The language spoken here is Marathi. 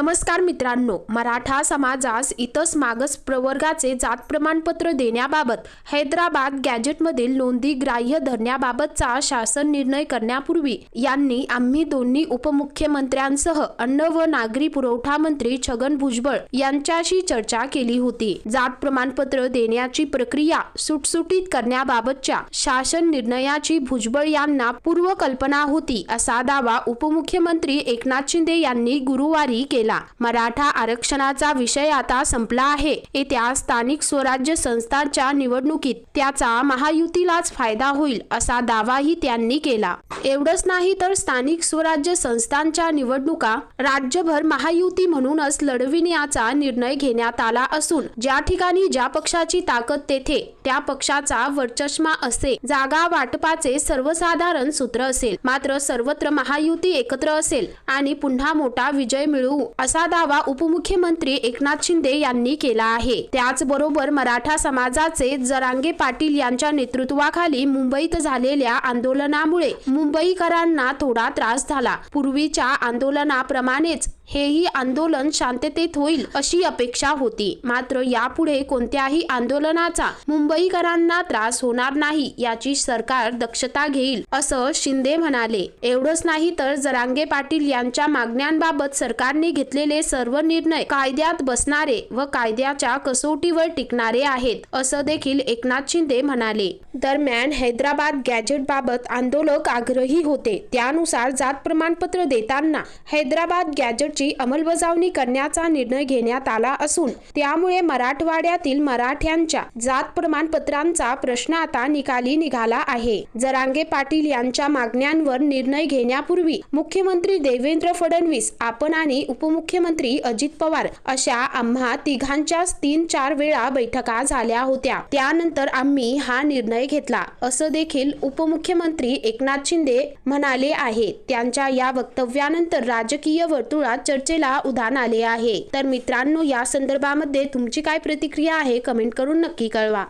नमस्कार मित्रांनो मराठा समाजास इतस मागस प्रवर्गाचे जात प्रमाणपत्र देण्याबाबत हैदराबाद गॅजेटमधील नोंदी ग्राह्य धरण्याबाबतचा शासन निर्णय करण्यापूर्वी यांनी आम्ही दोन्ही उपमुख्यमंत्र्यांसह अन्न व नागरी पुरवठा मंत्री छगन भुजबळ यांच्याशी चर्चा केली होती. जात प्रमाणपत्र देण्याची प्रक्रिया सुटसुटीत करण्याबाबतच्या शासन निर्णयाची भुजबळ यांना पूर्वकल्पना होती असा दावा उपमुख्यमंत्री एकनाथ शिंदे यांनी गुरुवारी केला. मराठा आरक्षणाचा विषय आता संपला आहे. येत्या स्थानिक स्वराज्य संस्थांच्या निवडणुकीत त्याचा महायुतीलाच फायदा होईल असा दावाही त्यांनी केला. एवढंच नाही तर स्थानिक स्वराज्य संस्थांच्या निवडणुका राज्यभर महायुती म्हणूनच लढविण्याचा निर्णय घेण्यात आला असून ज्या ठिकाणी ज्या पक्षाची ताकद तेथे त्या पक्षाचा वरचष्मा असे. जागा वाटपाचे सर्वसाधारण सूत्र असेल. मात्र सर्वत्र महायुती एकत्र असेल आणि पुन्हा मोठा विजय मिळवू असा दावा उपमुख्यमंत्री एकनाथ शिंदे यांनी केला आहे. त्याचबरोबर मराठा समाजाचे जरांगे पाटील यांच्या नेतृत्वाखाली मुंबईत झालेल्या आंदोलनामुळे मुंबईकरांना थोडा त्रास झाला. पूर्वीच्या आंदोलनाप्रमाणेच हेही आंदोलन शांततेत होईल अशी अपेक्षा होती. मात्र यापुढे कोणत्याही आंदोलनाचा मुंबईकरांना त्रास होणार नाही याची सरकार दक्षता घेईल असं शिंदे म्हणाले. एवढंच नाही तर जरांगे पाटील यांच्या मागण्यांबाबत सरकारने घेतलेले सर्व निर्णय कायद्यात बसणारे व कायद्याच्या कसोटीवर टिकणारे आहेत असं देखील एकनाथ शिंदे म्हणाले. दरम्यान हैदराबाद गॅजेट बाबत आंदोलक आग्रही होते. त्यानुसार जात प्रमाणपत्र देताना हैदराबाद गॅजेट ची अंमलबजावणी करण्याचा निर्णय घेण्यात आला असून त्यामुळे मराठवाड्यातील मराठ्यांच्या जात प्रमाणपत्रांचा प्रश्न आता निकाली निघाला आहे. जरांगे पाटील यांच्या मागण्यांवर निर्णय घेण्यापूर्वी मुख्यमंत्री देवेंद्र फडणवीस आपण आणि उपमुख्यमंत्री अजित पवार अशा आम्हा तिघांच्याच तीन चार वेळा बैठका झाल्या होत्या. त्यानंतर आम्ही हा निर्णय घेतला असं देखील उपमुख्यमंत्री एकनाथ शिंदे म्हणाले आहे. त्यांच्या या वक्तव्यानंतर राजकीय वर्तुळात चर्चेला उधाण आले आहे. तर मित्रांनो या संदर्भामध्ये तुमची काय प्रतिक्रिया आहे कमेंट करून नक्की कळवा.